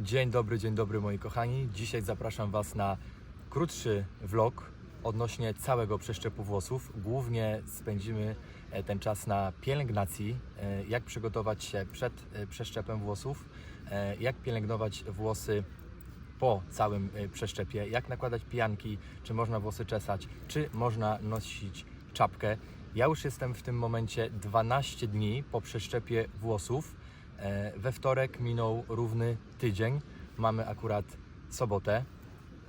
Dzień dobry, dzień dobry moi kochani. Dzisiaj zapraszam Was na krótszy vlog odnośnie całego przeszczepu włosów. Głównie spędzimy e, ten czas na pielęgnacji, e, jak przygotować się przed e, przeszczepem włosów, jak pielęgnować włosy po całym przeszczepie, jak nakładać pijanki, czy można włosy czesać, czy można nosić czapkę. Ja już jestem w tym momencie 12 dni po przeszczepie włosów. E, We wtorek minął równy tydzień. Mamy akurat sobotę.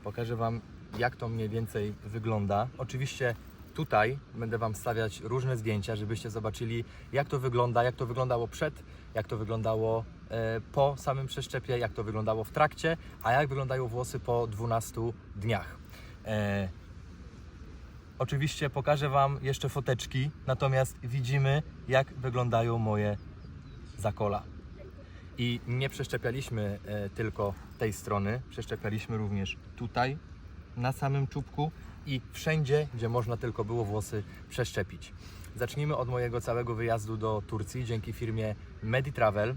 Pokażę Wam, jak to mniej więcej wygląda. Oczywiście tutaj będę Wam stawiać różne zdjęcia, żebyście zobaczyli, jak to wygląda, jak to wyglądało przed, jak to wyglądało e, po samym przeszczepie, jak to wyglądało w trakcie, a jak wyglądają włosy po 12 dniach. E, Oczywiście pokażę Wam jeszcze foteczki, natomiast widzimy, jak wyglądają moje zakola. I nie przeszczepialiśmy e, tylko tej strony, przeszczepialiśmy również tutaj, na samym czubku i wszędzie, gdzie można tylko było włosy przeszczepić. Zacznijmy od mojego całego wyjazdu do Turcji dzięki firmie Meditravel.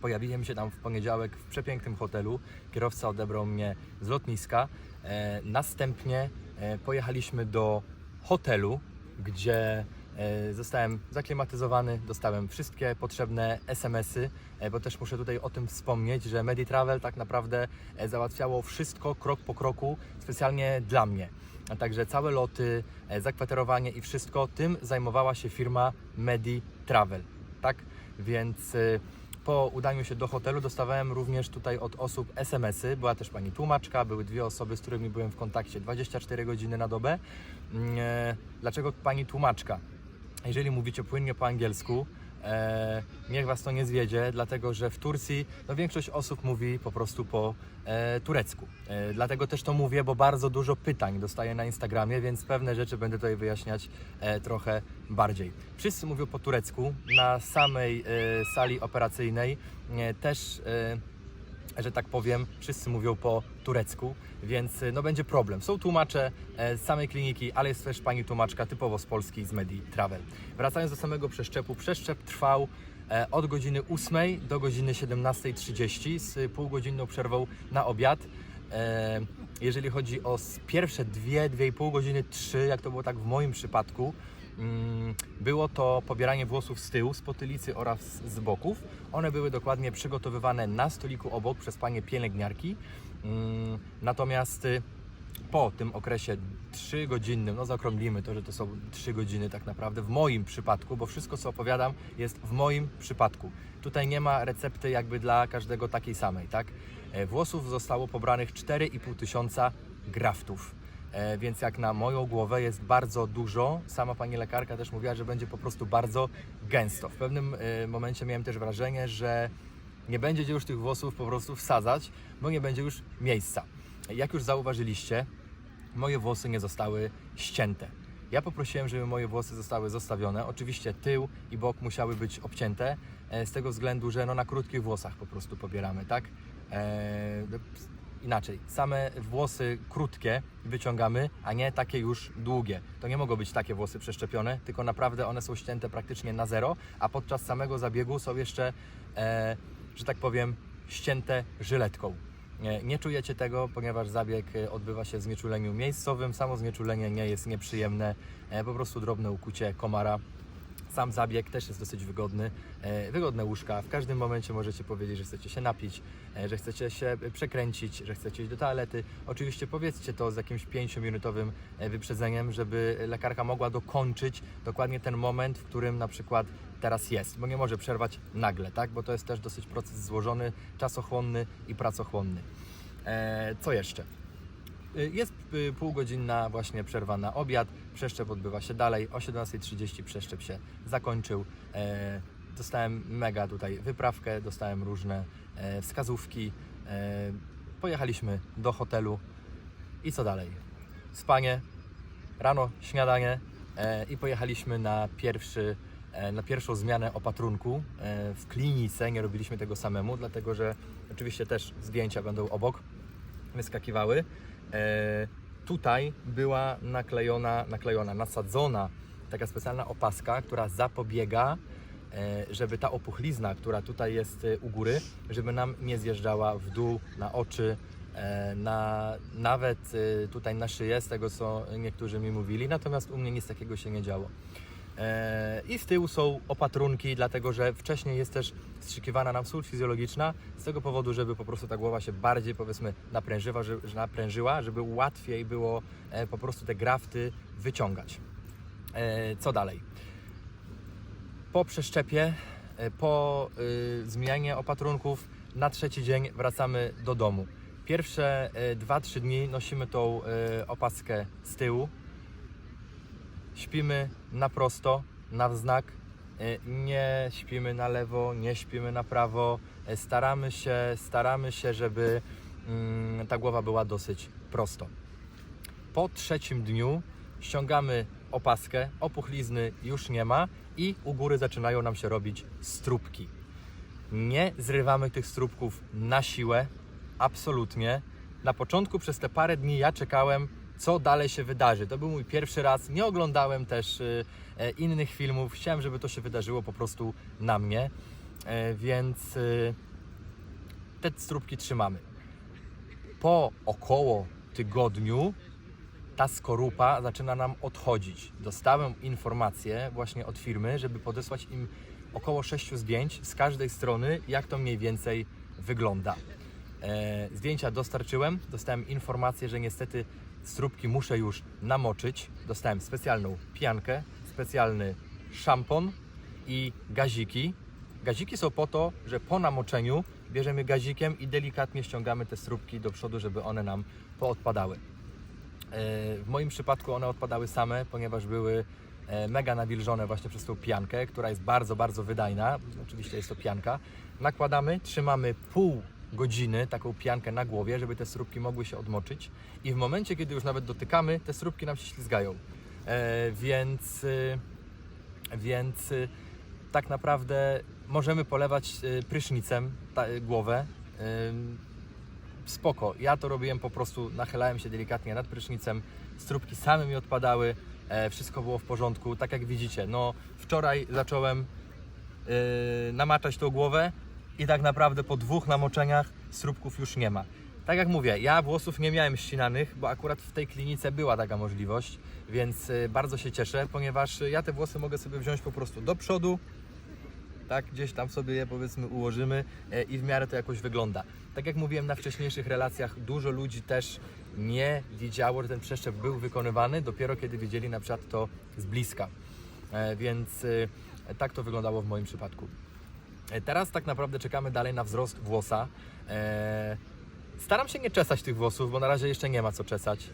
Pojawiłem się tam w poniedziałek w przepięknym hotelu. Kierowca odebrał mnie z lotniska. E, następnie e, pojechaliśmy do hotelu, gdzie zostałem zaklimatyzowany, dostałem wszystkie potrzebne SMS-y, e, bo też muszę tutaj o tym wspomnieć, że Meditravel tak naprawdę e, załatwiało wszystko krok po kroku specjalnie dla mnie. A także całe loty, e, zakwaterowanie i wszystko tym zajmowała się firma Meditravel. Tak? Więc e, po udaniu się do hotelu dostawałem również tutaj od osób SMS-y. Była też pani tłumaczka, były dwie osoby, z którymi byłem w kontakcie 24 godziny na dobę. Mm, e, Dlaczego pani tłumaczka? Jeżeli mówicie płynnie po angielsku, e, niech was to nie zwiedzie, dlatego że w Turcji no, większość osób mówi po prostu po e, turecku. E, dlatego też to mówię, bo bardzo dużo pytań dostaję na Instagramie, więc pewne rzeczy będę tutaj wyjaśniać e, trochę bardziej. Wszyscy mówią po turecku, na samej e, sali operacyjnej e, też. E, że tak powiem, wszyscy mówią po turecku, więc y, no będzie problem. Są tłumacze e, z samej kliniki, ale jest też pani tłumaczka typowo z Polski, z Medi Travel. Wracając do samego przeszczepu, przeszczep trwał e, od godziny 8 do godziny 17.30 z półgodzinną przerwą na obiad. E, Jeżeli chodzi o pierwsze dwie, dwie i pół godziny, trzy, jak to było tak w moim przypadku, Było to pobieranie włosów z tyłu, z potylicy oraz z boków. One były dokładnie przygotowywane na stoliku obok przez panie pielęgniarki. Mm, Natomiast y, po tym okresie 3 godzinnym, no zaokrąglimy to, że to są 3 godziny tak naprawdę w moim przypadku, bo wszystko co opowiadam jest w moim przypadku. Tutaj nie ma recepty jakby dla każdego takiej samej, tak? E, Włosów zostało pobranych 4,5 tysiąca graftów. E, więc jak na moją głowę jest bardzo dużo. Sama pani lekarka też mówiła, że będzie po prostu bardzo gęsto. W pewnym e, momencie miałem też wrażenie, że nie będzie już tych włosów po prostu wsadzać, bo nie będzie już miejsca. Jak już zauważyliście, moje włosy nie zostały ścięte. Ja poprosiłem, żeby moje włosy zostały zostawione. Oczywiście tył i bok musiały być obcięte, e, z tego względu, że no na krótkich włosach po prostu pobieramy, tak? E, inaczej, same włosy krótkie wyciągamy, a nie takie już długie. To nie mogą być takie włosy przeszczepione, tylko naprawdę one są ścięte praktycznie na zero, a podczas samego zabiegu są jeszcze, e, że tak powiem, ścięte żyletką. Nie, nie czujecie tego, ponieważ zabieg e, odbywa się w znieczuleniu miejscowym. Samo znieczulenie nie jest nieprzyjemne, e, po prostu drobne ukucie komara. Sam zabieg też jest dosyć wygodny. E, Wygodne łóżka. W każdym momencie możecie powiedzieć, że chcecie się napić, e, że chcecie się przekręcić, że chcecie iść do toalety. Oczywiście powiedzcie to z jakimś 5-minutowym e, wyprzedzeniem, żeby lekarka mogła dokończyć dokładnie ten moment, w którym na przykład teraz jest, bo nie może przerwać nagle, tak? Bo to jest też dosyć proces złożony, czasochłonny i pracochłonny. Co jeszcze? Y, Jest y, półgodzinna właśnie przerwa na obiad, przeszczep odbywa się dalej, o 17.30 przeszczep się zakończył. E, Dostałem mega tutaj wyprawkę, dostałem różne e, wskazówki. E, Pojechaliśmy do hotelu i co dalej? Spanie, rano śniadanie i pojechaliśmy na pierwszy na pierwszą zmianę opatrunku w klinice. Nie robiliśmy tego samemu, dlatego że oczywiście też zdjęcia będą obok wyskakiwały. E, tutaj była naklejona, naklejona, nasadzona taka specjalna opaska, która zapobiega e, żeby ta opuchlizna, która tutaj jest e, u góry, żeby nam nie zjeżdżała w dół, na oczy, na, nawet tutaj na szyję, z tego co niektórzy mi mówili, natomiast u mnie nic takiego się nie działo. E, I z tyłu są opatrunki, dlatego że wcześniej jest też wstrzykiwana nam sól fizjologiczna, z tego powodu, żeby po prostu ta głowa się bardziej powiedzmy naprężyła, że, że naprężyła, żeby łatwiej było e, po prostu te grafty wyciągać. E, Co dalej? Po przeszczepie, po y, zmianie opatrunków, na trzeci dzień wracamy do domu. Pierwsze e, 2-3 dni nosimy tą opaskę z tyłu, śpimy na prosto, na wznak, e, nie śpimy na lewo, nie śpimy na prawo, e, staramy się, staramy się, żeby mm, ta głowa była dosyć prosto. Po trzecim dniu ściągamy opaskę, opuchlizny już nie ma i u góry zaczynają nam się robić strupki. Nie zrywamy tych strupków na siłę, absolutnie. Na początku przez te parę dni ja czekałem, co dalej się wydarzy. To był mój pierwszy raz. Nie oglądałem też y, e, innych filmów. Chciałem, żeby to się wydarzyło po prostu na mnie, E, więc y, te strupki trzymamy. Po około tygodniu ta skorupa zaczyna nam odchodzić. Dostałem informację właśnie od firmy, żeby podesłać im około 6 zdjęć z każdej strony, jak to mniej więcej wygląda. E, zdjęcia dostarczyłem, dostałem informację, że niestety strupki muszę już namoczyć. Dostałem specjalną piankę, specjalny szampon i gaziki. Gaziki są po to, że po namoczeniu bierzemy gazikiem i delikatnie ściągamy te strupki do przodu, żeby one nam poodpadały. E, W moim przypadku one odpadały same, ponieważ były e, mega nawilżone właśnie przez tą piankę, która jest bardzo, bardzo wydajna. Oczywiście jest to pianka. Nakładamy, trzymamy pół godziny taką piankę na głowie, żeby te strupki mogły się odmoczyć i w momencie, kiedy już nawet dotykamy, te strupki nam się ślizgają. E, Więc, y, więc y, tak naprawdę możemy polewać y, prysznicem ta, głowę. Ym, spoko. Ja to robiłem po prostu, nachylałem się delikatnie nad prysznicem, strupki same mi odpadały, e, wszystko było w porządku. Tak jak widzicie, no wczoraj zacząłem e, namaczać tą głowę i tak naprawdę po dwóch namoczeniach strupków już nie ma. Tak jak mówię, ja włosów nie miałem ścinanych, bo akurat w tej klinice była taka możliwość, więc e, bardzo się cieszę, ponieważ ja te włosy mogę sobie wziąć po prostu do przodu, tak, gdzieś tam sobie je powiedzmy ułożymy e, i w miarę to jakoś wygląda. Tak jak mówiłem na wcześniejszych relacjach, dużo ludzi też nie widziało, że ten przeszczep był wykonywany, dopiero kiedy widzieli na przykład to z bliska. E, Więc tak to wyglądało w moim przypadku. E, Teraz tak naprawdę czekamy dalej na wzrost włosa. E, Staram się nie czesać tych włosów, bo na razie jeszcze nie ma co czesać.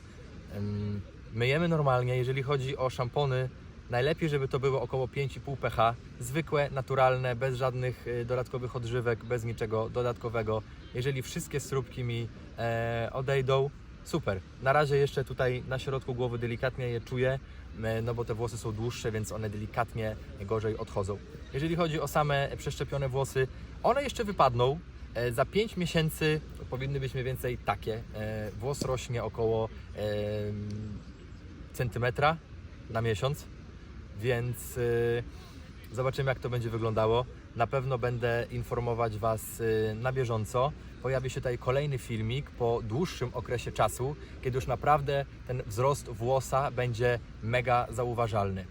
Myjemy normalnie, jeżeli chodzi o szampony, najlepiej, żeby to było około 5,5 pH, zwykłe, naturalne, bez żadnych y, dodatkowych odżywek, bez niczego dodatkowego. Jeżeli wszystkie strubki mi e, odejdą, super. Na razie jeszcze tutaj na środku głowy delikatnie je czuję, e, no bo te włosy są dłuższe, więc one delikatnie gorzej odchodzą. Jeżeli chodzi o same przeszczepione włosy, one jeszcze wypadną. E, Za 5 miesięcy powinny być mniej więcej takie. E, Włos rośnie około e, centymetra na miesiąc, więc y, zobaczymy jak to będzie wyglądało. Na pewno będę informować Was y, na bieżąco. Pojawi się tutaj kolejny filmik po dłuższym okresie czasu, kiedy już naprawdę ten wzrost włosa będzie mega zauważalny.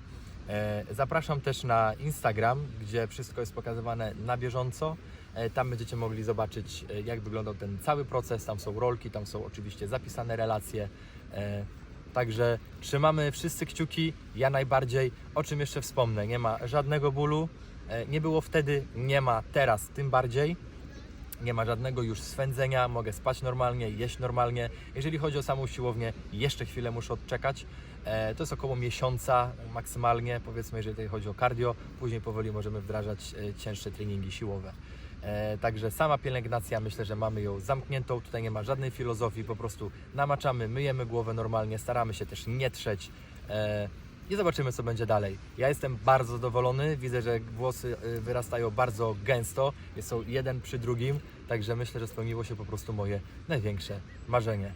E, Zapraszam też na Instagram, gdzie wszystko jest pokazywane na bieżąco. E, Tam będziecie mogli zobaczyć, e, jak wyglądał ten cały proces. Tam są rolki, tam są oczywiście zapisane relacje. Także trzymamy wszyscy kciuki. Ja najbardziej, o czym jeszcze wspomnę, nie ma żadnego bólu. E, Nie było wtedy, nie ma teraz, tym bardziej. Nie ma żadnego już swędzenia, mogę spać normalnie, jeść normalnie. Jeżeli chodzi o samą siłownię, jeszcze chwilę muszę odczekać. E, To jest około miesiąca maksymalnie, powiedzmy, jeżeli chodzi o cardio. Później powoli możemy wdrażać e, cięższe treningi siłowe. Także sama pielęgnacja, myślę, że mamy ją zamkniętą. Tutaj nie ma żadnej filozofii, po prostu namaczamy, myjemy głowę normalnie, staramy się też nie trzeć. I zobaczymy, co będzie dalej. Ja jestem bardzo zadowolony. Widzę, że włosy y, wyrastają bardzo gęsto. Są jeden przy drugim. Także myślę, że spełniło się po prostu moje największe marzenie.